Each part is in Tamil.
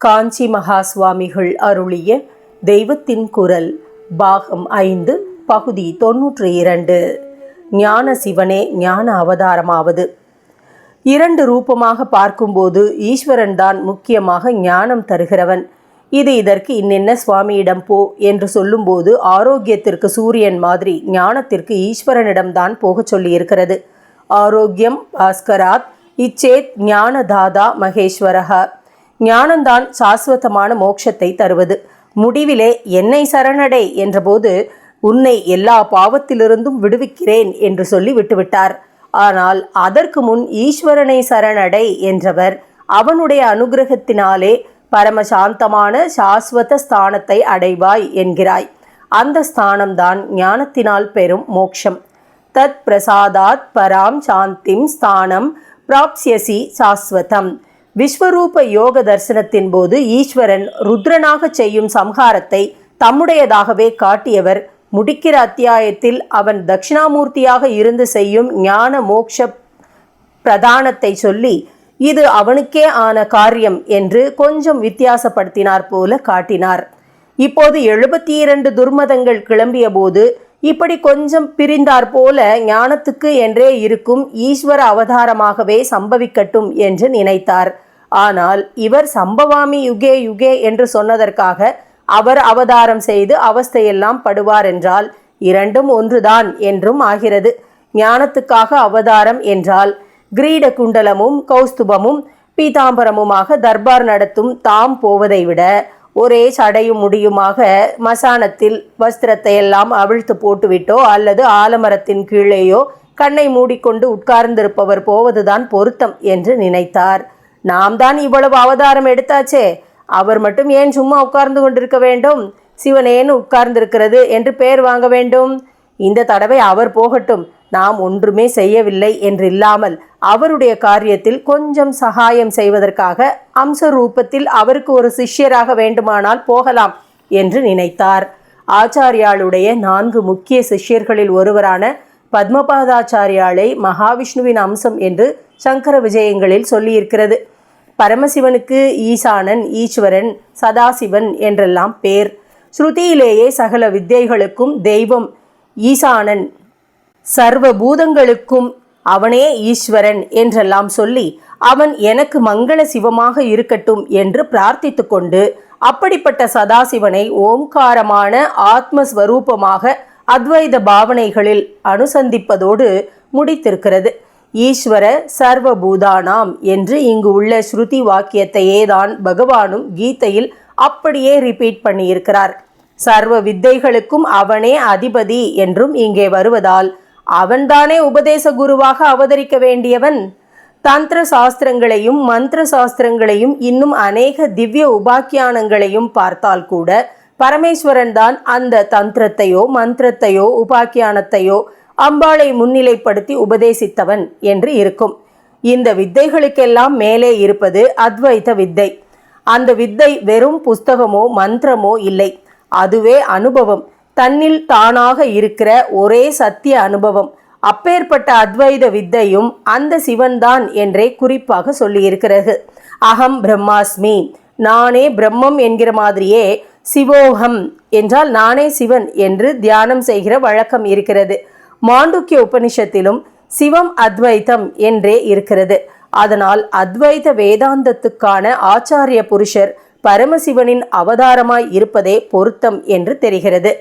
காஞ்சி மகா சுவாமிகள் அருளிய தெய்வத்தின் குரல் பாகம் ஐந்து பகுதி தொன்னூற்றி இரண்டு. ஞான சிவனே ஞான அவதாரமாவது. இரண்டு ரூபமாக பார்க்கும்போது ஈஸ்வரன் தான் முக்கியமாக ஞானம் தருகிறவன். இது இதற்கு இன்னென்ன சுவாமியிடம் போ என்று சொல்லும்போது ஆரோக்கியத்திற்கு சூரியன் மாதிரி ஞானத்திற்கு ஈஸ்வரனிடம்தான் போகச் சொல்லியிருக்கிறது. ஆரோக்கியம் பாஸ்கராத் இச்சேத் ஞானதாதா மகேஸ்வரஹா. ஞானந்தான் சாஸ்வதமான மோட்சத்தை தருவது. முடிவிலே என்னை சரணடை என்றபோது உன்னை எல்லா பாவத்திலிருந்தும் விடுவிக்கிறேன் என்று சொல்லி விட்டுவிட்டார். ஆனால் அதற்கு முன் ஈஸ்வரனை சரணடை என்றவர் அவனுடைய அனுகிரகத்தினாலே பரமசாந்தமான சாஸ்வத ஸ்தானத்தை அடைவாய் என்கிறாய். அந்த ஸ்தானம்தான் ஞானத்தினால் பெறும் மோக்ஷம் தத் பிரசாதாத் பராம் சாந்திம் ஸ்தானம் பிராப்ஸ்யசி சாஸ்வதம். விஸ்வரூப யோக தரிசனத்தின் போது ஈஸ்வரன் ருத்ரனாக செய்யும் சம்ஹாரத்தை தம்முடையதாகவே காட்டியவர். முடிக்கிற அத்தியாயத்தில் அவன் தட்சிணாமூர்த்தியாக இருந்து செய்யும் ஞான மோக்ஷ பிரதானத்தை சொல்லி இது அவனுக்கே ஆன காரியம் என்று கொஞ்சம் வித்தியாசப்படுத்தினார் போல காட்டினார். இப்போது எழுபத்தி இரண்டு துர்மதங்கள் கிளம்பிய போது இப்படி கொஞ்சம் பிரிந்தார் போல ஞானத்துக்கு என்றே இருக்கும் ஈஸ்வர அவதாரமாகவே சம்பவிக்கட்டும் என்று நினைத்தார். ஆனால் இவர் சம்பவாமி யுகே யுகே என்று சொன்னதற்காக அவர் அவதாரம் செய்து அவஸ்தையெல்லாம் படுவார் என்றால் இரண்டும் ஒன்றுதான் என்றும் ஆகிறது. ஞானத்துக்காக அவதாரம் என்றால் கிரீட குண்டலமும் கௌஸ்துபமும் பீதாம்பரமுமாக தர்பார் நடத்தும் தாம் போவதை விட ஒரே சடையும் முடியுமாக மசானத்தில் வஸ்திரத்தை எல்லாம் அவிழ்த்து போட்டுவிட்டோ அல்லது ஆலமரத்தின் கீழேயோ கண்ணை மூடிக்கொண்டு உட்கார்ந்திருப்பவர் போவதுதான் பொருத்தம் என்று நினைத்தார். நாம் தான் இவ்வளவு அவதாரம் எடுத்தாச்சே. அவர் மட்டும் ஏன் சும்மா உட்கார்ந்து கொண்டிருக்க வேண்டும்? சிவன் ஏன் உட்கார்ந்திருக்கிறது? என்று பெயர் வாங்க வேண்டும். இந்த தடவை அவர் போகட்டும். நாம் ஒன்றுமே செய்யவில்லை என்றில்லாமல் அவருடைய காரியத்தில் கொஞ்சம் சகாயம் செய்வதற்காக அம்ச ரூபத்தில் அவருக்கு ஒரு சிஷ்யராக வேண்டுமானால் போகலாம் என்று நினைத்தார். ஆச்சாரியாளுடைய நான்கு முக்கிய சிஷ்யர்களில் ஒருவரான பத்மபாதாச்சாரியாளை மகாவிஷ்ணுவின் அம்சம் என்று சங்கர விஜயங்களில் சொல்லியிருக்கிறது. பரமசிவனுக்கு ஈசானன் ஈஸ்வரன் சதாசிவன் என்றெல்லாம் பேர். ஸ்ருதியிலேயே சகல வித்யைகளுக்கும் தெய்வம் ஈசானன். சர்வ பூதங்களுக்கும் அவனே ஈஸ்வரன் என்றெல்லாம் சொல்லி அவன் எனக்கு மங்கள சிவமாக இருக்கட்டும் என்று பிரார்த்தித்து கொண்டு அப்படிப்பட்ட சதாசிவனை ஓம்காரமான ஆத்மஸ்வரூபமாக அத்வைத பாவனைகளில் அனுசந்திப்பதோடு முடித்திருக்கிறது. ஈஸ்வர சர்வபூதானாம் என்று இங்கு உள்ள ஸ்ருதி வாக்கியத்தையே தான் பகவானும் கீதையில் அப்படியே ரிப்பீட் பண்ணியிருக்கிறார். சர்வ வித்தைகளுக்கும் அவனே அதிபதி என்றும் இங்கே வருவதால் அவன்தானே உபதேச குருவாக அவதரிக்க வேண்டியவன்? தந்திர சாஸ்திரங்களையும் மந்திர சாஸ்திரங்களையும் இன்னும் அநேக திவ்ய உபாக்கியானங்களையும் பார்த்தால் கூட பரமேஸ்வரன் தான் அந்த தந்திரத்தையோ மந்திரத்தையோ உபாக்கியானத்தையோ அம்பாளை முன்னிலைப்படுத்தி உபதேசித்தவன் என்று இருக்கும். இந்த வித்தைகளுக்கெல்லாம் மேலே இருப்பது அத்வைத வித்தை. அந்த வித்தை வெறும் புஸ்தகமோ மந்திரமோ இல்லை. அதுவே அனுபவம். தன்னில் தானாக இருக்கிற ஒரே சத்திய அனுபவம். அப்பேற்பட்ட அத்வைத வித்தையும் அந்த சிவன்தான் என்றே குறிப்பாக சொல்லியிருக்கிறது. அகம் பிரம்மாஸ்மி. நானே பிரம்மம் என்கிற மாதிரியே சிவோகம். என்றால் நானே சிவன் என்று தியானம் செய்கிற வழக்கம் இருக்கிறது. மாண்டுக்கிய உபனிஷத்திலும் சிவம் அத்வைத்தம் என்றே இருக்கிறது. அதனால் அத்வைத வேதாந்தத்துக்கான ஆச்சாரிய புருஷர் பரமசிவனின் அவதாரமாய் இருப்பதே பொருத்தம் என்று தெரிகிறது.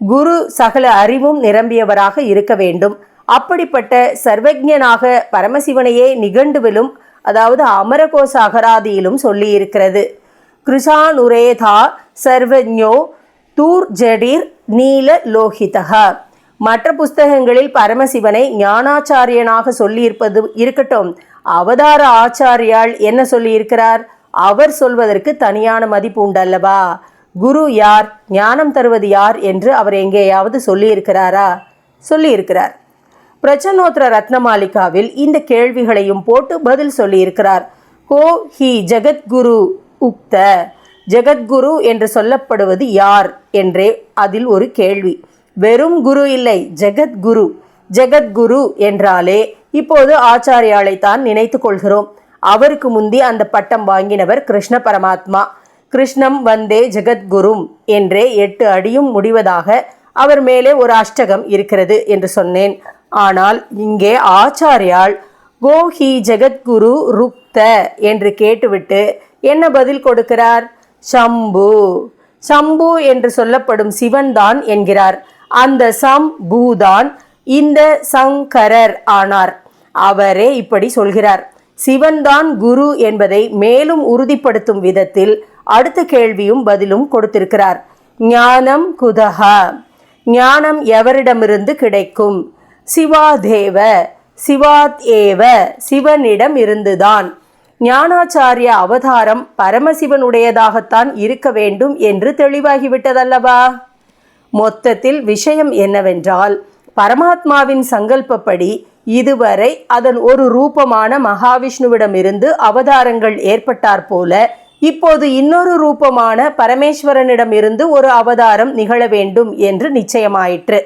குரு சகல அறிவும் நிரம்பியவராக இருக்க வேண்டும். அப்படிப்பட்ட சர்வஜனாக பரமசிவனையே நிகண்டுவிலும் அதாவது அமரகோச அகராதியிலும் சொல்லியிருக்கிறது. கிருஷானுரேதா சர்வஜோ தூர் ஜடீர் நீல லோகிதகா மற்ற புஸ்தகங்களில் பரமசிவனை ஞானாச்சாரியனாக சொல்லியிருப்பது இருக்கட்டும். அவதார ஆச்சாரியால் என்ன சொல்லியிருக்கிறார்? அவர் சொல்வதற்கு தனியான மதிப்பு உண்டல்லவா? குரு யார்? ஞானம் தருவது யார்? என்று அவர் எங்கேயாவது சொல்லியிருக்கிறாரா? சொல்லியிருக்கிறார். பிரச்சனோத்திர ரத்னமாலிகாவில் இந்த கேள்விகளையும் போட்டு பதில் சொல்லியிருக்கிறார். கோ ஹி ஜெகத்குரு உக்த. ஜெகத்குரு என்று சொல்லப்படுவது யார்? என்றே அதில் ஒரு கேள்வி. வெறும் குரு இல்லை ஜெகத்குரு. ஜெகத்குரு என்றாலே இப்போது ஆச்சாரியாலை தான் நினைத்து கொள்கிறோம். அவருக்கு முந்தி அந்த பட்டம் வாங்கினவர் கிருஷ்ண பரமாத்மா. கிருஷ்ணம் வந்தே ஜெகத்குரும் என்றே எட்டு அடியும் முடிவதாக அவர் மேலே ஒரு அஷ்டகம் இருக்கிறது என்று சொன்னேன். ஆனால் இங்கே ஆச்சாரியால் கோஹி ஜெகத்குரு ருக்த என்று கேட்டுவிட்டு என்ன பதில் கொடுக்கிறார்? சம்பு சம்பு என்று சொல்லப்படும் சிவன்தான் என்கிறார். அந்த சம்பூதான் இந்த சங்கரர் ஆனார். அவரே இப்படி சொல்கிறார். சிவன்தான் குரு என்பதை மேலும் உறுதிப்படுத்தும் விதத்தில் அடுத்த கேள்வியும் பதிலும் கொடுத்திருக்கிறார். ஞானம் குதஹா. ஞானம் எவரிடமிருந்து கிடைக்கும்? சிவாதேவ. சிவாத் ஏவ. சிவனிடம் இருந்துதான். ஞானாச்சாரிய அவதாரம் பரமசிவனுடையதாகத்தான் இருக்க வேண்டும் என்று தெளிவாகிவிட்டதல்லவா? மொத்தத்தில் விஷயம் என்னவென்றால் பரமாத்மாவின் சங்கல்பப்படி இதுவரை அதன் ஒரு ரூபமான மகாவிஷ்ணுவிடமிருந்து அவதாரங்கள் ஏற்பட்டார் போல இப்போது இன்னொரு ரூபமான பரமேஸ்வரனிடமிருந்து ஒரு அவதாரம் நிகழ வேண்டும் என்று நிச்சயமாயிற்று.